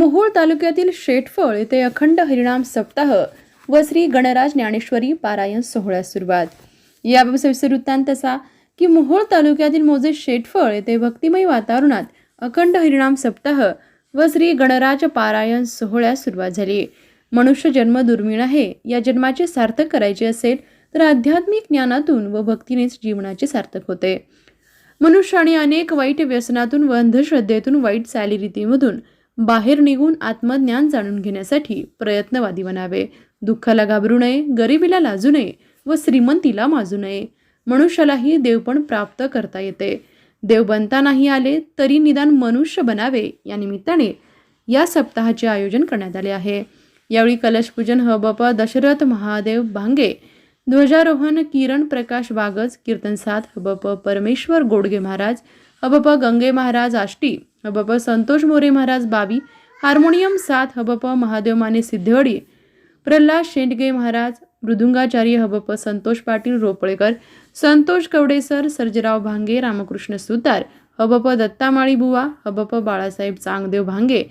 मोहोळ तालुक्यातील शेटफळ येथे अखंड हरिणाम सप्ताह व श्री गणराज ज्ञानेश्वरी पारायण सोहळ्यास सुरुवात. याबाबत सविस्तर वृत्तांत असा की मोहोळ तालुक्यातील मोजे शेटफळ येथे भक्तिमय वातावरणात अखंड हरिणाम सप्ताह व श्री गणराज पारायण सोहळ्यास सुरुवात झाली. मनुष्य जन्म दुर्मिळ आहे या जन्माचे सार्थक करायचे असेल तर आध्यात्मिक ज्ञानातून व भक्तीनेच जीवनाचे सार्थक होते. मनुष्याने अनेक वाईट व्यसनातून व अंधश्रद्धेतून वाईट चालीरीतीमधून बाहेर निघून आत्मज्ञान जाणून घेण्यासाठी प्रयत्नवादी बनावे. दुःखाला घाबरू नये गरिबीला लाजू नये व श्रीमंतीला माजू नये. मनुष्यालाही देवपण प्राप्त करता येते. देव बनता नाही आले तरी निदान मनुष्य बनावे या निमित्ताने या सप्ताहाचे आयोजन करण्यात आले आहे. यावेळी कलशपूजन हबप दशरथ महादेव भांगे ध्वजारोहण किरण प्रकाश वागज कीर्तन साथ हबप परमेश्वर गोडगे महाराज हबप गंगे महाराज आष्टी हबप संतोष मोरे महाराज बावी हार्मोनियम साथ हबप महादेव माने सिद्धेवाडी प्रल्हाद शेंडगे महाराज मृदुंगाचार्य हबप संतोष पाटील रोपळेकर संतोष कवडेसर सर्जराव भांगे रामकृष्ण सुतार हबप दत्तामाळी बुवा हबप बाळासाहेब चांगदेव भांगे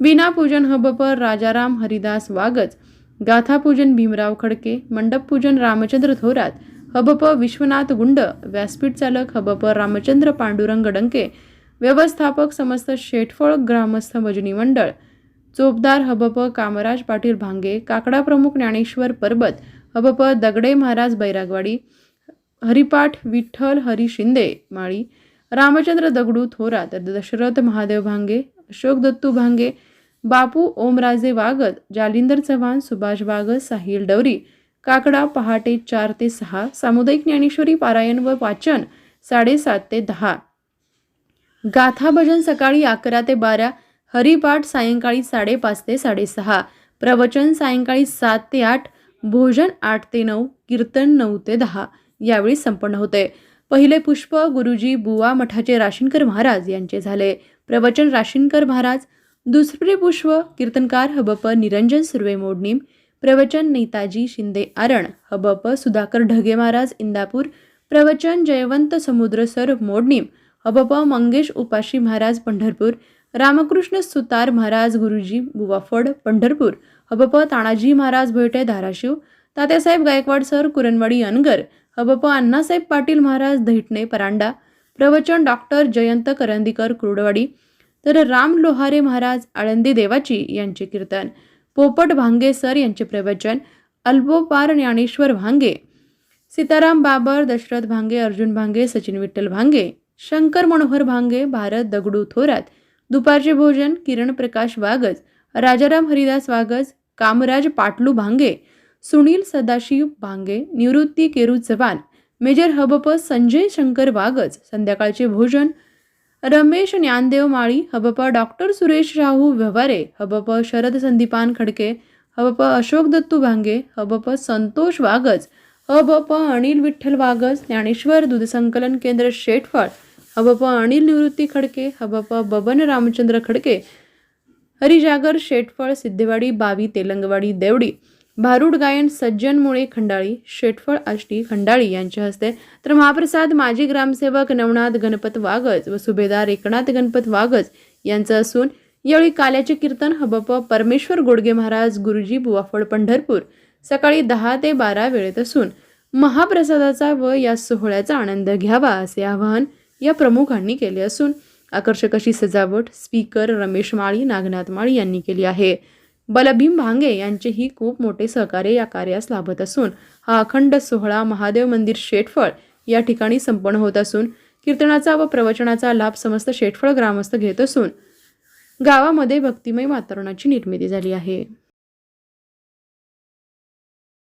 विनापूजन हबप राजाराम हरिदास वागज गाथापूजन भीमराव खडके मंडपपूजन रामचंद्र थोरात हबप विश्वनाथ गुंड व्यासपीठ चालक हबप रामचंद्र पांडुरंग डंके व्यवस्थापक समस्त शेटफळ ग्रामस्थ भजनी मंडळ चोपदार हबप कामराज पाटील भांगे काकडा प्रमुख ज्ञानेश्वर परबत हबप दगडे महाराज बैरागवाडी हरिपाठ विठ्ठल हरी शिंदे माळी रामचंद्र दगडू थोरात दशरथ महादेव भांगे अशोक दत्तू भांगे बापू ओमराजे वागद जालिंदर चव्हाण सुभाष वागद साहिल डवरी काकडा पहाटे चार ते सहा सामुदायिक ज्ञानेश्वरी पारायण व वाचन साडेसात ते दहा. गाथा भजन सकाळी अकरा ते बारा हरिपाठ सायंकाळी साडेपाच ते साडेसहा प्रवचन सायंकाळी सात ते आठ भोजन आठ ते नऊ कीर्तन नऊ ते दहा यावेळी संपन्न होते. पहिले पुष्प गुरुजी बुवा मठाचे राशीनकर महाराज यांचे झाले. प्रवचन राशीनकर महाराज दुसरे पुष्प कीर्तनकार हबप निरंजन सुर्वे मोडणीम प्रवचन नेताजी शिंदे आरण हबप सुधाकर ढगे महाराज इंदापूर प्रवचन जयवंत समुद्र सर मोडणीम हबप मंगेश उपाशी महाराज पंढरपूर रामकृष्ण सुतार महाराज गुरुजी बुवाफड पंढरपूर हबप तानाजी महाराज भोयटे धाराशिव तात्यासाहेब गायकवाड सर कुरणवाडी अनगर हबप अण्णासाहेब पाटील महाराज धैटणे परांडा प्रवचन डॉक्टर जयंत करंदीकर कुरडवाडी तर राम लोहारे महाराज आळंदी देवाची यांचे कीर्तन पोपट भांगे सर यांचे प्रवचन अल्बोपार ज्ञानेश्वर भांगे सीताराम बाबर दशरथ भांगे अर्जुन भांगे सचिन विठ्ठल भांगे शंकर मनोहर भांगे भारत दगडू थोरात दुपारचे भोजन किरण प्रकाश वागज राजाराम हरिदास वागज कामराज पाटलू भांगे सुनील सदाशिव भांगे निवृत्ती केरू चव्हाण मेजर हबप संजय शंकर वागज संध्याकाळचे भोजन रमेश ज्ञानदेव माळी हबप डॉक्टर सुरेश राहू व्यवहारे हबप शरद संदीपान खडके हबप अशोक दत्तू भांगे हबप संतोष वागज हबप अनिल विठ्ठल वागज ज्ञानेश्वर दूध संकलन केंद्र शेटफळ हबप अनिल निवृत्ती खडके हबप बबन रामचंद्र खडके हरिजागर शेटफळ सिद्धेवाडी बावी तेलंगवाडी देवडी भारूड गायन सज्जन मुळे खंडाळी शेटफळ आष्टी खंडाळी यांच्या हस्ते तर महाप्रसाद माजी ग्रामसेवक नवनाथ गणपत वागज व सुभेदार एकनाथ गणपत वागज यांचं असून यावेळी काल्याचे कीर्तन हबप परमेश्वर गोडगे महाराज गुरुजी बुवाफळ पंढरपूर सकाळी दहा ते बारा वेळेत असून महाप्रसादाचा व या सोहळ्याचा आनंद घ्यावा असे आवाहन या प्रमुखांनी केले असून आकर्षक अशी सजावट स्पीकर रमेश माळी नागनाथ माळी यांनी केली आहे. बलभीम भांगे यांचेही खूप मोठे सहकार्य या कार्यास लाभत असून हा अखंड सोहळा महादेव मंदिर शेटफळ या ठिकाणी संपन्न होत असून कीर्तनाचा व प्रवचनाचा लाभ समस्त शेटफळ ग्रामस्थ घेत असून गावामध्ये भक्तिमय वातावरणाची निर्मिती झाली आहे.